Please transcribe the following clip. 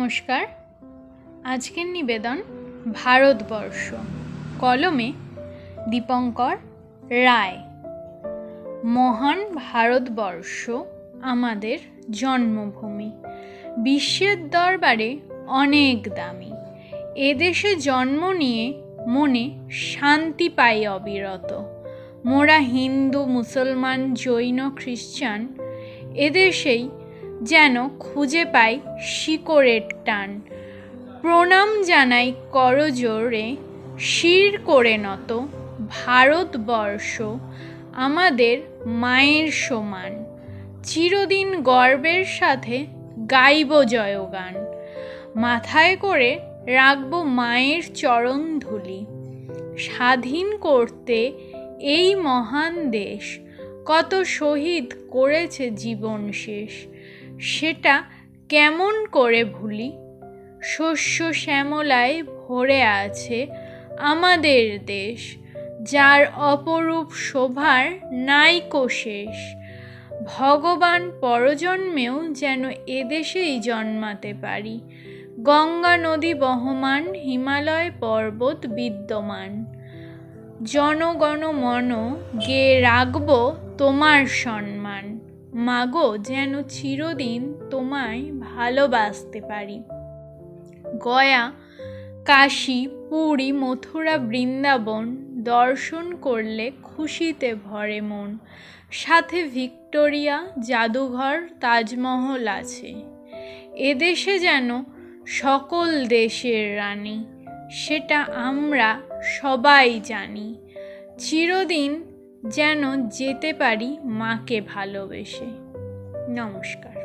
নমস্কার। আজকের নিবেদন ভারতবর্ষ। কলমে দীপঙ্কর রায়, মহান ভারতবর্ষ আমাদের জন্মভূমি। বিশ্বের দরবারে অনেক দামি। এদেশে জন্ম নিয়ে মনে শান্তি পাই অবিরত। মোরা হিন্দু, মুসলমান, জৈন, খ্রিস্টান এদেশেই যেন খুঁজে পাই শিকড়ের টান। প্রণাম জানাই করজোরে শির করে নত ভারতবর্ষ, আমাদের মায়ের সমান। চিরদিন গর্বের সাথে গাইব জয়গান। মাথায় করে রাখব মায়ের চরণ ধুলি। স্বাধীন করতে এই মহান দেশ কত শহীদ করেছে জীবন শেষ। সেটা কেমন করে ভুলি? শস্য শ্যামলায় ভরে আছে আমাদের দেশ, যার অপরূপ শোভার নাইকো শেষ। ভগবান পরজন্মেও যেন এদেশেই জন্মাতে পারি। গঙ্গা নদী বহমান, হিমালয় পর্বত বিদ্যমান। জনগণ মন গে রাখব তোমার সম্মান। মাগো, যেন চিরদিন তোমায় ভালোবাসতে পারি। গয়া, কাশী, পুরী, মথুরা, বৃন্দাবন, দর্শন করলে খুশিতে ভরে মন। সাথে ভিক্টোরিয়া, জাদুঘর, তাজমহল আছে। এদেশে যেন সকল দেশের রানী, সেটা আমরা সবাই জানি। চিরদিন যেন যেতে পারি মাকে ভালোবেসে। নমস্কার।